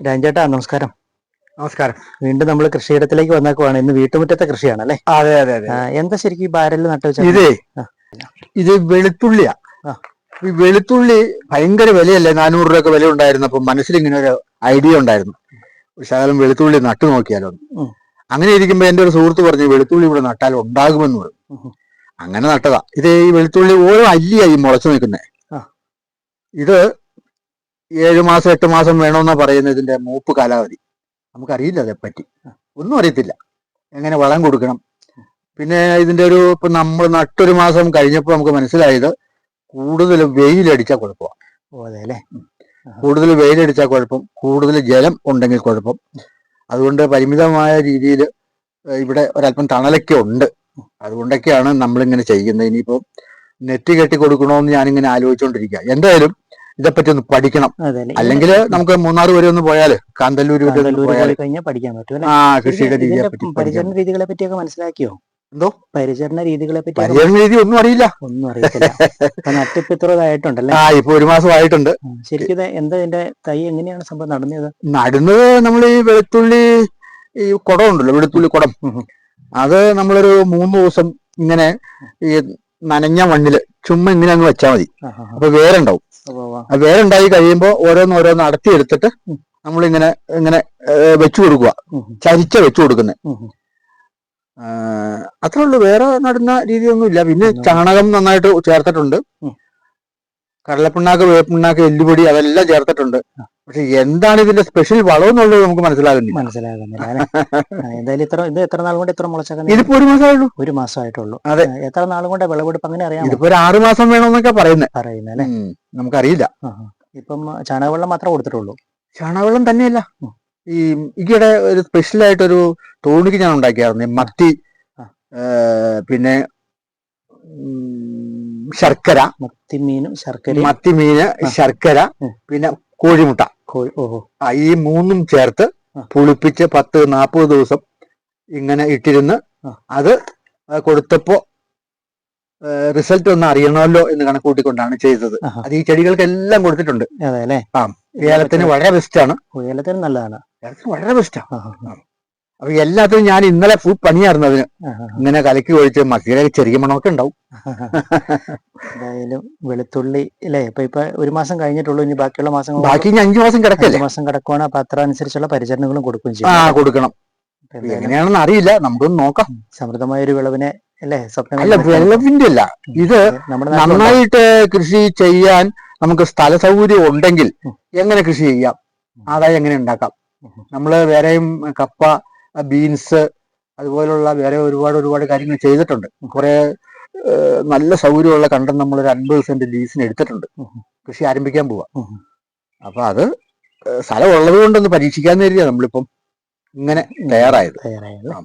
രാജേട്ടാ നമസ്കാരം. നമസ്കാരം. വീണ്ടും നമ്മൾ കൃഷിയിടത്തിലേക്ക് വന്നേക്കുവാണ്. ഇന്ന് വീട്ടുമുറ്റത്തെ കൃഷിയാണ് അല്ലേ അതെ അതെ അതെ. എന്താ ശരിക്കും ഈ ബാരലിൽ നട്ടു വെച്ചാൽ ഇതേ ഇത് വെളുത്തുള്ളിയാ. ഈ വെളുത്തുള്ളി ഭയങ്കര വിലയല്ലേ? നാനൂറ് രൂപയൊക്കെ വില ഉണ്ടായിരുന്നപ്പോ മനസ്സിൽ ഇങ്ങനെ ഒരു ഐഡിയ ഉണ്ടായിരുന്നു. ശകലം വെളുത്തുള്ളി നട്ടു നോക്കിയാലോ. അങ്ങനെ ഇരിക്കുമ്പോ എന്റെ ഒരു സുഹൃത്ത് പറഞ്ഞു വെളുത്തുള്ളി ഇവിടെ നട്ടാൽ ഉണ്ടാകുമെന്ന് പറഞ്ഞു. അങ്ങനെ നട്ടതാ. ഇത് ഈ വെളുത്തുള്ളി ഓരോ അല്ലിയായി മുളച്ചു നിൽക്കുന്നേ. ഇത് ഏഴു മാസം എട്ട് മാസം വേണമെന്നാ പറയുന്നത് ഇതിന്റെ മൂപ്പ് കാലാവധി. നമുക്കറിയില്ല അതേപ്പറ്റി. ഒന്നും അറിയത്തില്ല. എങ്ങനെ വളം കൊടുക്കണം? പിന്നെ ഇതിന്റെ ഒരു ഇപ്പൊ നമ്മൾ നട്ടൊരു മാസം കഴിഞ്ഞപ്പോൾ നമുക്ക് മനസ്സിലായത് കൂടുതൽ വെയിലടിച്ചാൽ കുഴപ്പമാണ് ഓ അതെ അല്ലേ കൂടുതൽ വെയിലടിച്ചാൽ കുഴപ്പം. കൂടുതൽ ജലം ഉണ്ടെങ്കിൽ കുഴപ്പം. അതുകൊണ്ട് പരിമിതമായ രീതിയിൽ ഇവിടെ ഒരല്പം തണലൊക്കെ ഉണ്ട്. അതുകൊണ്ടൊക്കെയാണ് നമ്മളിങ്ങനെ ചെയ്യുന്നത്. ഇനിയിപ്പോൾ നെറ്റ് കെട്ടി കൊടുക്കണമെന്ന് ഞാനിങ്ങനെ ആലോചിച്ചുകൊണ്ടിരിക്കുക എന്തായാലും ഇതേപ്പറ്റി ഒന്ന് പഠിക്കണം അല്ലെങ്കിൽ നമുക്ക് മൂന്നാർ വരെ ഒന്ന് പോയാൽ കാന്തല്ലൂർ കഴിഞ്ഞാൽ പഠിക്കാൻ പറ്റും ആ കൃഷിയുടെ രീതിയെ പറ്റി പരിചരണ രീതികളെ പറ്റിയൊക്കെ മനസ്സിലാക്കിയോ? എന്തോ? പരിചരണ രീതികളെ പറ്റി പരിചരണ രീതി ഒന്നും അറിയില്ല. ഒന്നും അറിയത്തില്ല. നട്ടിപ്പ് ഇത്ര ഇതായിട്ടുണ്ടല്ലേ ആ ഇപ്പൊ ഒരു മാസമായിട്ടുണ്ട്. ആയിട്ടുണ്ട് ശരിക്കും ഇത് എന്താ ഇതിന്റെ തൈ എങ്ങനെയാണ് സംഭവം നടന്നത്? നടുന്നത് നമ്മൾ ഈ വെളുത്തുള്ളി ഈ കുടം ഉണ്ടല്ലോ വെളുത്തുള്ളി കുടം. അത് നമ്മളൊരു മൂന്ന് ദിവസം ഇങ്ങനെ ഈ നനഞ്ഞ മണ്ണിൽ ചുമ്മാ ഇങ്ങനെ അങ്ങ് വെച്ചാൽ മതി. അപ്പൊ വേരുണ്ടാവും. വേരുണ്ടായി കഴിയുമ്പോ ഓരോന്ന് ഓരോന്ന് അടത്തി എടുത്തിട്ട് നമ്മൾ ഇങ്ങനെ ഇങ്ങനെ വെച്ചു കൊടുക്കുക. ചരിച്ച വെച്ചു കൊടുക്കുന്നത് അത്രേ ഉള്ളൂ. വേറെ നടുന്ന രീതിയൊന്നും ഇല്ല പിന്നെ. ചാണകം നന്നായിട്ട് ചേർത്തിട്ടുണ്ട്. കടലപ്പിണ്ണാക്ക് വേപ്പിണ്ണാക്ക് എല്ലുപൊടി അതെല്ലാം ചേർത്തിട്ടുണ്ട്. പക്ഷെ എന്താണ് ഇതിന്റെ സ്പെഷ്യൽ വളം എന്നുള്ളത് നമുക്ക് മനസ്സിലാകുന്നില്ല. മനസ്സിലാകുന്നില്ല അല്ലേ? ആ, എന്തായാലും ഇത്ര ഇത് എത്ര നാൾ കൊണ്ട് ഇത്ര മുളച്ചൊക്കെ ഇതിപ്പോ ഒരു മാസമായുള്ളൂ. ഒരു മാസമായിട്ടുള്ളൂ. അതെ. ആ, എത്ര നാളും കൊണ്ട് വിളവെടുപ്പ് അങ്ങനെ അറിയാമോ? ഇതിപ്പോ ഒരു ആറു മാസം വേണമെന്നൊക്കെ പറയുന്നത് പറയുന്നത് അല്ലേ? നമുക്കറിയില്ല. ഇപ്പം ചാണകവെള്ളം മാത്രമേ കൊടുത്തിട്ടുള്ളൂ. ചാണകവെള്ളം തന്നെയല്ല. ഉം. ഈ ഈയിടെ ഒരു സ്പെഷ്യൽ ആയിട്ടൊരു തോണിക്ക് ഞാൻ ഉണ്ടാക്കിയായിരുന്നു. ഈ മത്തി ആ. പിന്നെ ശർക്കര. മത്തിമീനും ശർക്കര മത്തിമീന് ശർക്കര പിന്നെ കോഴിമുട്ട. കോഴി ഓഹോ. ഈ മൂന്നും ചേർത്ത് പുളിപ്പിച്ച് പത്ത് നാൽപ്പത് ദിവസം ഇങ്ങനെ ഇട്ടിരുന്ന് അത് കൊടുത്തപ്പോ റിസൾട്ട് ഒന്ന് അറിയണമല്ലോ എന്ന് കണക്കൂട്ടിക്കൊണ്ടാണ് ചെയ്തത്. അത് ഈ ചെടികൾക്ക് എല്ലാം കൊടുത്തിട്ടുണ്ട്. അതെ അല്ലേ? ആ ഏലത്തിന് വളരെ ബെസ്റ്റ് ആണ്. ഏലത്തിന് നല്ലതാണ്. ഏലത്തിന് വളരെ ബെസ്റ്റ് ആണ്. ആ, ആ, അപ്പൊ എല്ലാത്തിനും ഞാൻ ഇന്നലെ ഫുൾ പണിയായിരുന്നു അതിന്. ഇങ്ങനെ കലക്കി ഒഴിച്ച് മക്കിയുടെ ചെറിയ മണമൊക്കെ ഉണ്ടാവും. എന്തായാലും വെളുത്തുള്ളി അല്ലേ ഇപ്പൊ ഇപ്പൊ ഒരു മാസം കഴിഞ്ഞിട്ടുള്ളൂ ഇനി ബാക്കിയുള്ള മാസം ബാക്കി ഇനി അഞ്ചു മാസം കിടക്കില്ല? മാസം കിടക്കുവാണ്. അപ്പൊ അത്ര അനുസരിച്ചുള്ള പരിചരണങ്ങളും കൊടുക്കും ആ കൊടുക്കണം. എങ്ങനെയാണെന്ന് അറിയില്ല. നമുക്കൊന്ന് നോക്കാം. സമൃദ്ധമായ ഒരു വിളവിനെ അല്ലേ? സ്വപ്നം അല്ല വിളവിന്റെ അല്ല. ഇത് നമ്മുടെ നന്നായിട്ട് കൃഷി ചെയ്യാൻ നമുക്ക് സ്ഥല സൗകര്യം ഉണ്ടെങ്കിൽ എങ്ങനെ കൃഷി ചെയ്യാം? ആദായം എങ്ങനെ ഉണ്ടാക്കാം? നമ്മൾ നമ്മൾ വേറെയും കപ്പ ബീൻസ് അതുപോലുള്ള വേറെ ഒരുപാട് ഒരുപാട് കാര്യങ്ങൾ ചെയ്തിട്ടുണ്ട് കുറെ നല്ല സൗകര്യമുള്ള കണ്ടം നമ്മൾ ഒരു അൻപത് സെന്റ് ലീസിന് എടുത്തിട്ടുണ്ട് കൃഷി ആരംഭിക്കാൻ പോവാ. അപ്പൊ അത് സ്ഥലം ഉള്ളത് കൊണ്ടൊന്ന് പരീക്ഷിക്കാന്ന് കരുതിയാ നമ്മളിപ്പം ഇങ്ങനെ തയ്യാറായത് തയ്യാറായത് ആ.